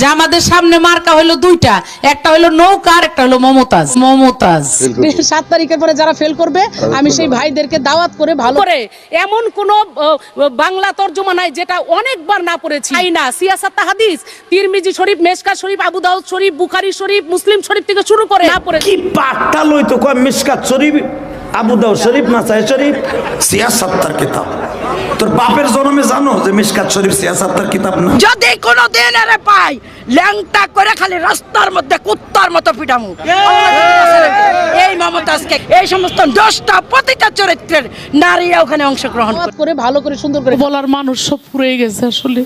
যে আমাদের সামনে মার্কা হলো দুইটা একটা হলো নৌকা আর একটা হলো মমতাজ। মমতাজ। সাত তারিখের পরে যারা ফেল করবে আমি সেই ভাইদেরকে দাওয়াত করে ভালো করে এমন কোন বাংলা তর্জমা নাই যেটা অনেকবার না পড়েছি। তাই না সিয়াসাত হাদিস তিরমিজি শরীফ মেসকা শরীফ আবু দাউদ শরীফ বুখারি শরীফ মুসলিম শরীফ থেকে শুরু করে না পড়েছি কি পাট্টা লইতো কয় মিসকাত শরীফ? আবু দাউদ শরীফ নাসাই শরীফ। সিয়াসাত্তার কিতাব। তোর বাপের জন্মে জানো যে মিসকাত শরীফ সিয়াসাত্তার কিতাব না? যদি কোনো দিন আরে পাই ল্যাংটা করে খালি রাস্তার মধ্যে কুত্তার মতো পিটামু। এই মমতাজকে এই সমস্ত দশটা প্রতিটা চরিত্রের নারীরা ওখানে অংশগ্রহণ করে করে ভালো করে সুন্দর করে। বলার মানুষ সব পুরে গেছে আসলে।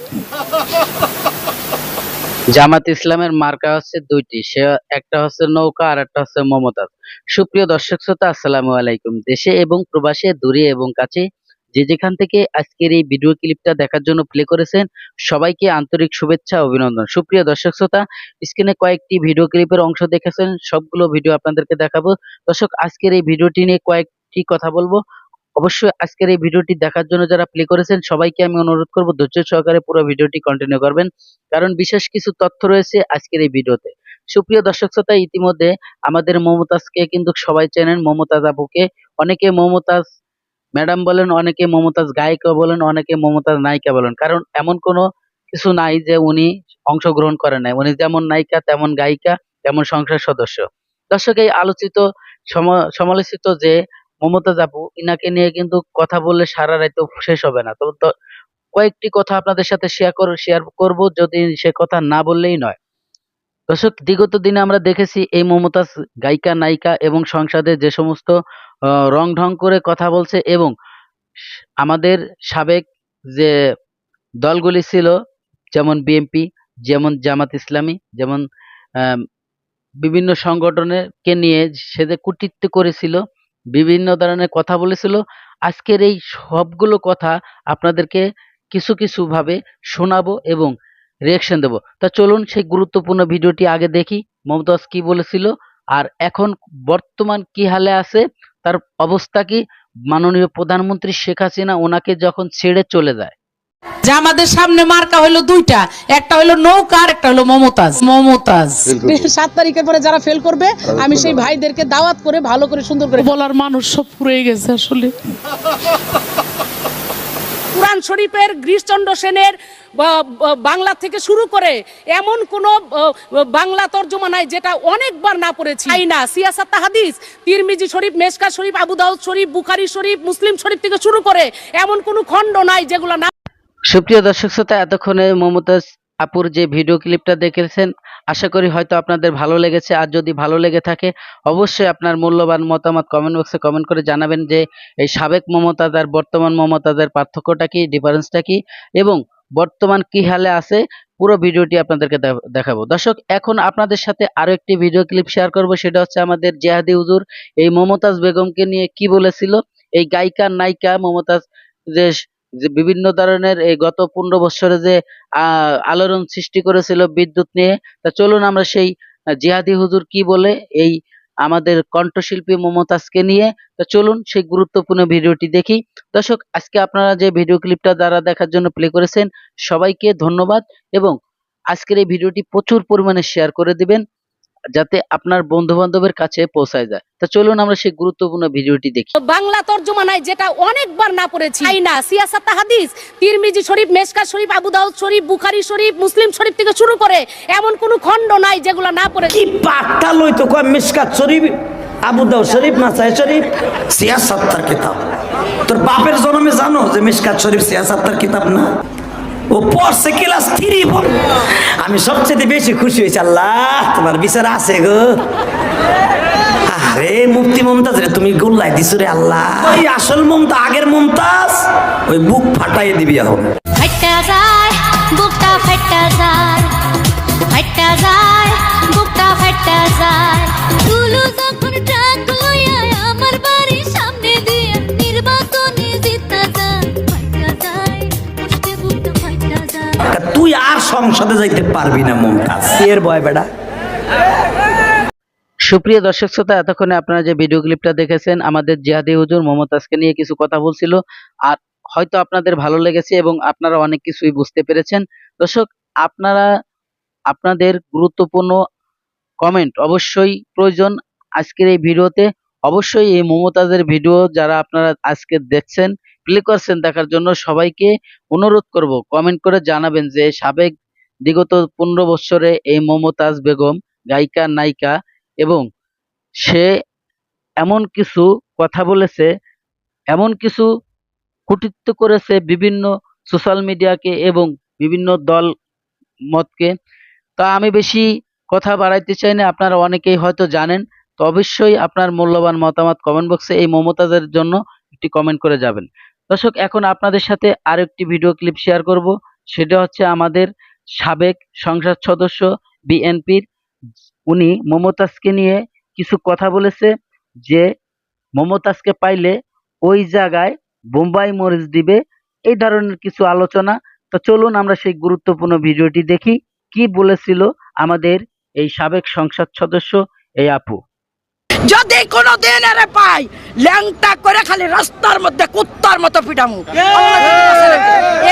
জামাত ইসলামের মার্কা হচ্ছে দুইটি, সে একটা হচ্ছে নৌকা আর একটা হচ্ছে মমতাজ। সুপ্রিয় দর্শক শ্রোতা, আসসালামু আলাইকুম। দেশে এবং প্রবাসে, দূরে এবং কাছে যে যেখান থেকে আজকের এই ভিডিও ক্লিপটা দেখার জন্য প্লে করেছেন, সবাইকে আন্তরিক শুভেচ্ছা, অভিনন্দন। সুপ্রিয় দর্শক শ্রোতা, স্ক্রিনে কয়েকটি ভিডিও ক্লিপের অংশ দেখেছেন, সবগুলো ভিডিও আপনাদেরকে দেখাবো। দর্শক, আজকের এই ভিডিওটি নিয়ে কয়েকটি কথা বলব। অবশ্যই আজকের এই ভিডিওটি দেখার জন্য যারা প্লে করেছেন, সবাইকে আমি অনুরোধ করব ধৈর্য সহকারে পুরো ভিডিওটি কন্টিনিউ করবেন। কারণ বিশেষ কিছু তথ্য রয়েছে আজকের এই ভিডিওতে। সুপ্রিয় দর্শক শ্রোতা, ইতিমধ্যে আমাদের মমতাজকে কিন্তু সবাই চেনেন, মমতাজ আপুকে। অনেকে মমতাজ ম্যাডাম বলেন, অনেকে মমতাজ গায়িকা বলেন, অনেকে মমতাজ নায়িকা বলেন। কারণ এমন কোনো কিছু নাই যে উনি অংশগ্রহণ করেন নাই। উনি যেমন নায়িকা, তেমন গায়িকা, তেমন সংসদ সদস্য। দর্শক, এই আলোচিত, সম- সমালোচিত যে মমতাজ আপু ইনাকে নিয়ে কিন্তু কথা বললে সারা রাত শেষ হবে না। তো কয়েকটি কথা আপনাদের সাথে শেয়ার কর শেয়ার করব, যদি সে কথা না বললেই নয়। দর্শক, বিগত দিনে আমরা দেখেছি এই মমতাজ গায়িকা, নায়িকা এবং সংসদে যে সমস্ত রং ঢং করে কথা বলছে এবং আমাদের সাবেক যে দলগুলি ছিল, যেমন বিএনপি, যেমন জামাত ইসলামী, যেমন বিভিন্ন সংগঠনের কে নিয়ে সে যে কূটনীতি করেছিল বিভিন্ন ধরনের কথা বলেছিল। আজকের এই সবগুলো কথা আপনাদেরকে কিছু কিছুভাবে শোনাবো এবং রিয়াকশন দেবো। তা চলুন সেই গুরুত্বপূর্ণ ভিডিওটি আগে দেখি, মমতাজ কি বলেছিল, আর এখন বর্তমান কি হালে আছে, তার অবস্থা কি? মাননীয় প্রধানমন্ত্রী শেখ হাসিনা ওনাকে যখন ছেড়ে চলে যায় যে আমাদের সামনে মার্কা হলো দুইটা একটা হলো নৌকা আর একটা হলো মমতাজ। মমতাজ। সাত তারিখের পরে যারা ফেল করবে আমি সেই ভাইদেরকে দাওয়াত করে ভালো করে সুন্দর করে বলার মানুষ সব পুরে গেছে আসলে। কোরআন শরীফের গিরিশচন্দ্র সেনের বাংলা থেকে শুরু করে এমন কোন বাংলা তর্জমা নাই যেটা অনেকবার না পড়েছি। তাই না সিয়াসাত হাদিস তিরমিজি শরীফ মেসকা শরীফ আবু দাউদ শরীফ বুখারি শরীফ মুসলিম শরীফ থেকে শুরু করে এমন কোন খণ্ড নাই যেগুলো না সুপ্রিয় দর্শক শ্রোতা, এতক্ষণে মমতাজ আপুর যে ভিডিও ক্লিপটা দেখেছেন, আশা করি হয়তো আপনাদের ভালো লেগেছে। আর যদি ভালো লেগে থাকে, অবশ্যই আপনার মূল্যবান মতামত কমেন্ট বক্সে কমেন্ট করে জানাবেন যে এই সাবেক মমতাজ আর বর্তমান মমতাজের পার্থক্যটা কি ডিফারেন্সটা কি, এবং বর্তমান কি হালে আছে, পুরো ভিডিওটি আপনাদেরকে দেখাবো। দর্শক, এখন আপনাদের সাথে আরও একটি ভিডিও ক্লিপ শেয়ার করব। সেটা হচ্ছে আমাদের জেহাদি উজুর এই মমতাজ বেগমকে নিয়ে কি বলেছিল, এই গায়িকা, নায়িকা মমতাজ যে যে বিভিন্ন ধরনের এই গত পনেরো বছরে যে আলোড়ন সৃষ্টি করেছিল বিদ্যুৎ নিয়ে, তা চলুন আমরা সেই জিহাদি হুজুর কি বলে, এই আমাদের কণ্ঠশিল্পী মমতাজকে নিয়ে, তো চলুন সেই গুরুত্বপূর্ণ ভিডিওটি দেখি। দর্শক, আজকে আপনারা যে ভিডিও ক্লিপটা দ্বারা দেখার জন্য প্লে করেছেন, সবাইকে ধন্যবাদ এবং আজকের এই ভিডিওটি প্রচুর পরিমাণে শেয়ার করে দিবেন। যাতে আপনার বন্ধু বান্ধবের কাছে পৌঁছায় যায়। তা চলুন আমরা সেই গুরুত্বপূর্ণ ভিডিওটি দেখি। বাংলা তর্জমা নাই যেটা অনেকবার না পড়েছি তাই না? সিয়াসাত হাদিস তিরমিজি শরীফ মেসকা শরীফ আবু দাউদ শরীফ বুখারি শরীফ মুসলিম শরীফ থেকে শুরু করে এমন কোন খণ্ড নাই যেগুলো না পড়েছি কি পাট্টা লইতো কয় মিসকাত শরীফ আবু দাউদ শরীফ নাসাই শরীফ? সিয়াসাত্তার কিতাব। তোর বাপের জন্মে জানো যে মিসকাত শরীফ সিয়াসাত্তার কিতাব না? ও পড়ছে ক্লাস থ্রি আমি সবচেয়ে বেশি খুশি হয়েছি আল্লাহ তোমার বিচার আছে গো। আরে মুক্তি মমতাজ রে তুমি গোল্লাই দিছো রে আল্লাহ। ওই আসল মমতা আগের মমতাজ ওই বুক ফাটাই দিবি এখন। যাইতে পারবি না মমতাজ এর বয় বেটা? সুপ্রিয় দর্শক শ্রোতা, এতক্ষণে আপনারা যে ভিডিও ক্লিপটা দেখেছেন, আমাদের জিহাদি হুজুর মমতাজকে নিয়ে কিছু কথা বলছিল। আর হয়তো আপনাদের ভালো লেগেছে এবং আপনারা অনেক কিছুই বুঝতে পেরেছেন। দর্শক, আপনারা, আপনাদের গুরুত্বপূর্ণ কমেন্ট অবশ্যই প্রয়োজন আজকের এই ভিডিওতে। অবশ্যই এই মমতাজের ভিডিও যারা আপনারা আজকে দেখছেন প্লে করছেন দেখার জন্য সবাইকে অনুরোধ করব। কমেন্ট করে জানাবেন যে সাবেক বিগত পনেরো বছরে এই মমতাজ বেগম, গায়িকা, নায়িকা এবং সে এমন কিছু কথা বলেছে, এমন কিছু কুটিত্ব করেছে বিভিন্ন সোশ্যাল মিডিয়াকে এবং বিভিন্ন দল মতকে। তা আমি বেশি কথা বাড়াইতে চাই না, আপনারা অনেকেই হয়তো জানেন। তো অবশ্যই আপনার মূল্যবান মতামত কমেন্ট বক্সে এই মমতাজের জন্য একটি কমেন্ট করে যাবেন। দর্শক, এখন আপনাদের সাথে আরও একটি ভিডিও ক্লিপ শেয়ার করব। সেটা হচ্ছে আমাদের সাবেক সংসদ সদস্য বিএনপির, উনি মমতাজকে নিয়ে কিছু কথা বলেছে যে মমতাজকে পাইলে ওই জায়গায় বোম্বাই মরিচ দিবে, এই ধরনের কিছু আলোচনা। তো চলুন আমরা সেই গুরুত্বপূর্ণ ভিডিওটি দেখি, কি বলেছিল আমাদের এই সাবেক সংসদ সদস্য, এই আপু। যদি কোনো দিন আরে পাই, ল্যাংটা করে খালি রাস্তার মধ্যে কুত্তার মতো পিটামু।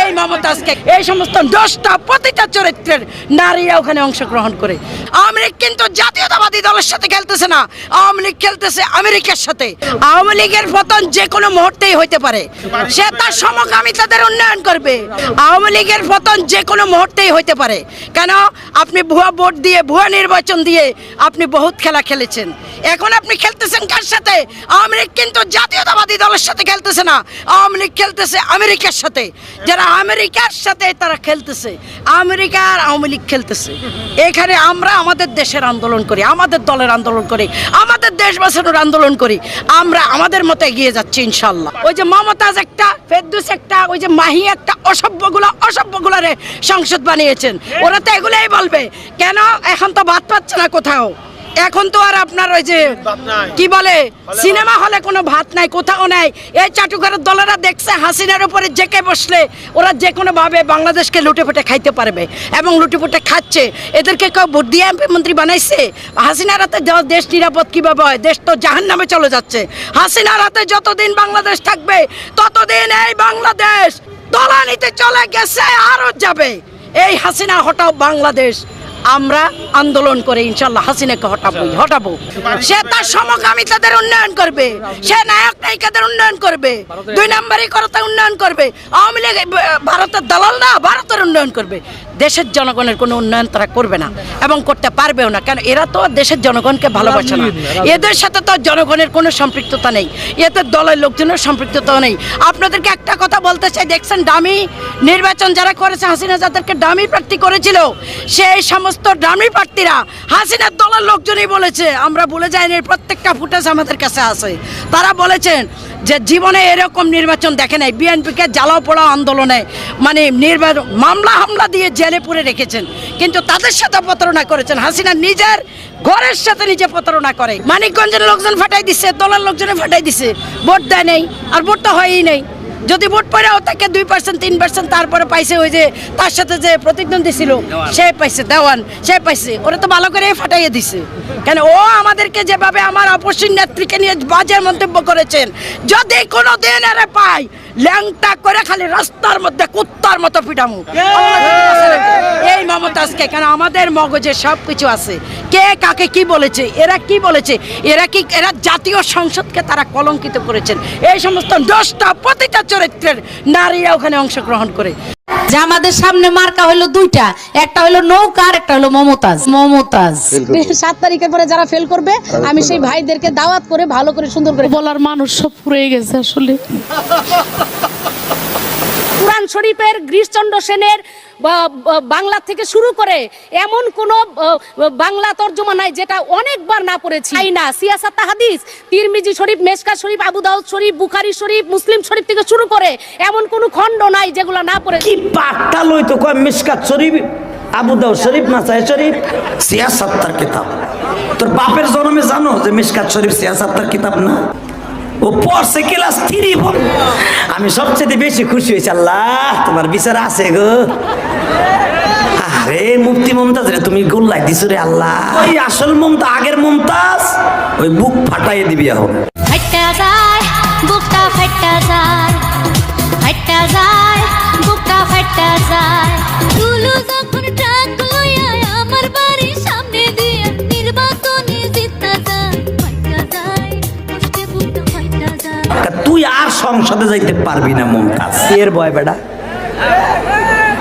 এই মমতাজকে এই সমস্ত দশটা প্রতিটা চরিত্রের নারীরা ওখানে অংশগ্রহণ করে। আওয়ামী লীগ কিন্তু জাতীয়তাবাদী দলের সাথে খেলতেছে না। আওয়ামী লীগ খেলতেছে আমেরিকার সাথে। আওয়ামী লীগের পতন যে কোনো মুহূর্তেই হইতে পারে। সে তার সমকামিতাদের উন্নয়ন করবে। আওয়ামী লীগের পতন যে কোনো মুহূর্তেই হইতে পারে। কেন? আপনি ভুয়া ভোট দিয়ে ভুয়া নির্বাচন দিয়ে আপনি বহুত খেলা খেলেছেন। এখন আপনি খেলতেছেন কার সাথে? আওয়ামী লীগ কিন্তু জাতীয়তাবাদী দলের সাথে খেলতেছে না। আওয়ামী খেলতেছে আমেরিকার সাথে। যারা আমেরিকার সাথে তারা খেলতেছে। আমেরিকা আর আওয়ামী লীগ খেলতেছে। এখানে আমরা আমাদের দেশের আন্দোলন করি, আমাদের দলের আন্দোলন করি, আমাদের দেশ আন্দোলন করি। আমরা আমাদের মতো এগিয়ে যাচ্ছি ইনশাল্লাহ ওই যে মমতাজ একটা, ফেরদুস একটা, ওই যে মাহি একটা অসভ্যগুলো, অসভ্যগুলারে সংসদ বানিয়েছেন। ওরা তো এগুলাই বলবে। কেন? এখন তো ভাত পাচ্ছে না কোথাও। এখন তো আর আপনার ওই যে কি বলে, সিনেমা হলে কোনো ভাত নাই, কোথাও নাই। এই চাটুকারের দলেরা দেখছে, হাসিনার উপরে জেকে বসলে ওরা যে কোনো ভাবে বাংলাদেশকে লুটে ফুটে খাইতে পারবে এবং লুটে ফুটে খাচ্ছে। এদেরকে কেউ ভোট দিয়ে এমপি মন্ত্রী বানাইছে? হাসিনার হাতে দেশ নিরাপদ কীভাবে হয়? দেশ তো জাহান নামে চলে যাচ্ছে। হাসিনার হাতে যতদিন বাংলাদেশ থাকবে, ততদিন এই বাংলাদেশ তলানিতে চলে গেছে আরও যাবে। এই হাসিনা হটাও বাংলাদেশ। আমরা আন্দোলন করে ইনশাল্লাহ হাসিনাকে হটাবো হটাবো। সে তার সমকামিতাদের উন্নয়ন করবে সে নায়ক নায়িকাদের উন্নয়ন করবে দুই নম্বরই করতে উন্নয়ন করবে। আওয়ামী লীগ ভারতের দালাল না ভারতের উন্নয়ন করবে। দেশের জনগণের কোনো উন্নয়ন তারা করবে না এবং করতে পারবেও না। কেন এরা তো দেশের জনগণকে ভালোবাসে না। এদের সাথে তো জনগণের কোনো সম্পৃক্ততা নেই। এতে দলের লোকজনের সম্পৃক্ততা নেই। আপনাদেরকে একটা কথা বলতে চাই দেখছেন ডামি নির্বাচন যারা করেছে হাসিনা যাদেরকে ডামি প্রার্থী করেছিল সেই সমস্ত ডামি প্রার্থীরা হাসিনার দলের লোকজনই বলেছে। আমরা বলে যাইনি প্রত্যেকটা ফুটেজ আমাদের কাছে আছে। তারা বলেছেন যে জীবনে এরকম নির্বাচন দেখে নাই। বিএনপিকে জ্বালাও পোড়া আন্দোলনে মানে নির্বাচন মামলা হামলা দিয়ে জেলে পুরে রেখেছেন। কিন্তু তাদের সাথে প্রতারণা করেছেন। হাসিনা নিজের ঘরের সাথে নিজে প্রতারণা করে। মানিকগঞ্জের লোকজন ফাটাই দিচ্ছে দলের লোকজনে ফাটাই দিছে। ভোট দেয় নেই, আর ভোট তো হয়ই নেই। যদি ভোট পড়েও তাকে দুই পার্সেন্ট তিন পার্সেন্ট তারপরে পাইছে ওই যে তার সাথে যে প্রতিদ্বন্দ্বী ছিল সে পাইছে দেওয়ান সে পাইছে। ওরা তো ভালো করে ফাটাইয়ে দিছে। কেন ও আমাদেরকে যেভাবে আমার অপসীন নেত্রীকে নিয়ে বাজার মন্তব্য করেছেন যদি কোনো দিন এরা পাই ল্যাংটা করে খালি রাস্তার মধ্যে কুত্তার মতো পিটামু। এই মমতাজকে কেন আমাদের মগজে সব কিছু আছে। কে কাকে কি বলেছে এরা কি বলেছে এরা কি এরা জাতীয় সংসদকে তারা কলঙ্কিত করেছেন। এই সমস্ত দশটা প্রতিটা চরিত্রের নারীরা ওখানে অংশগ্রহণ করে। যে আমাদের সামনে মার্কা হলো দুইটা একটা হলো নৌকা আর একটা হলো মমতাজ। মমতাজ। সাত তারিখের পরে যারা ফেল করবে আমি সেই ভাইদেরকে দাওয়াত করে ভালো করে সুন্দর করে বলার মানুষ সব পুড়ে গেছে আসলে। কোরআন শরীফের গিরিশচন্দ্র সেনের বাংলা থেকে শুরু করে এমন কোন বাংলা তর্জমা নাই যেটা অনেকবার না পড়েছি। তাই না সিয়াসাত হাদিস তিরমিজি শরীফ মেসকা শরীফ আবু দাউদ শরীফ বুখারি শরীফ মুসলিম শরীফ থেকে শুরু করে এমন কোন খণ্ড নাই যেগুলো না পড়েছি কি পাট্টা লইতো কয় মিসকাত শরীফ আবু দাউ শরীফ নাসাই শরীফ? সিয়াসাত্তার কিতাব। তোর বাপের জন্মে জানো যে মিসকাত শরীফ সিয়াসাত্তার কিতাব না? ও পড়ছে ক্লাস থ্রি আমি সবচেয়ে বেশি খুশি হয়েছি, আল্লাহ, তোমার বিচার আছে গো। আরে মুক্তি মমতাজ রে, তুমি গোল্লাই দিছো রে, আল্লাহ। ওই আসল মমতা, আগের মমতাজ, ওই বুক ফাটাই দিবি এখন। ফাটা যায়, বুকটা ফাটা যায়। সংসদে যাইতে পারবি না মমতাজ এর বয় বেটা?